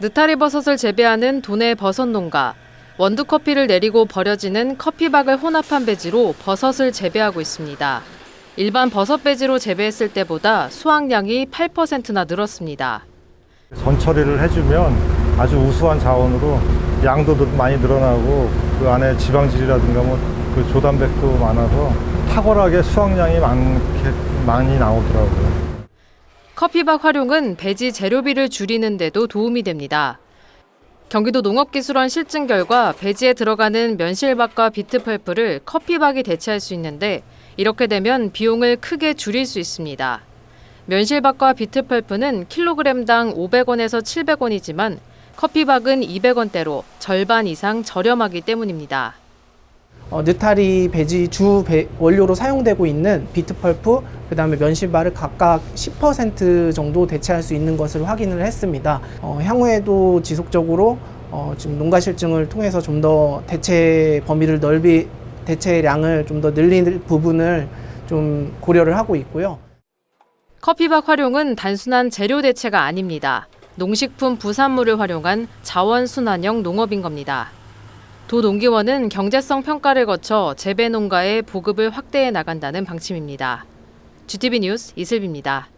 느타리 버섯을 재배하는 도내 버섯 농가. 원두 커피를 내리고 버려지는 커피박을 혼합한 배지로 버섯을 재배하고 있습니다. 일반 버섯 배지로 재배했을 때보다 수확량이 8%나 늘었습니다. 전처리를 해주면 아주 우수한 자원으로 양도 늘- 많이 늘어나고 그 안에 지방질이라든가 뭐 그 조단백도 많아서 탁월하게 수확량이 많게 많이 나오더라고요. 커피박 활용은 배지 재료비를 줄이는 데도 도움이 됩니다. 경기도 농업기술원 실증 결과 배지에 들어가는 면실박과 비트펄프를 커피박이 대체할 수 있는데 이렇게 되면 비용을 크게 줄일 수 있습니다. 면실박과 비트펄프는 킬로그램당 500원에서 700원이지만 커피박은 200원대로 절반 이상 저렴하기 때문입니다. 어, 느타리 배지 주 배- 원료로 사용되고 있는 비트펄프, 그 다음에 면실바를 각각 10% 정도 대체할 수 있는 것을 확인을 했습니다. 어, 향후에도 지속적으로 어, 지금 농가 실증을 통해서 좀 더 대체 범위를 넓이, 대체량을 좀 더 늘릴 부분을 좀 고려를 하고 있고요. 커피박 활용은 단순한 재료 대체가 아닙니다. 농식품 부산물을 활용한 자원 순환형 농업인 겁니다. 도 농기원은 경제성 평가를 거쳐 재배 농가의 보급을 확대해 나간다는 방침입니다. GTV 뉴스 이슬비입니다.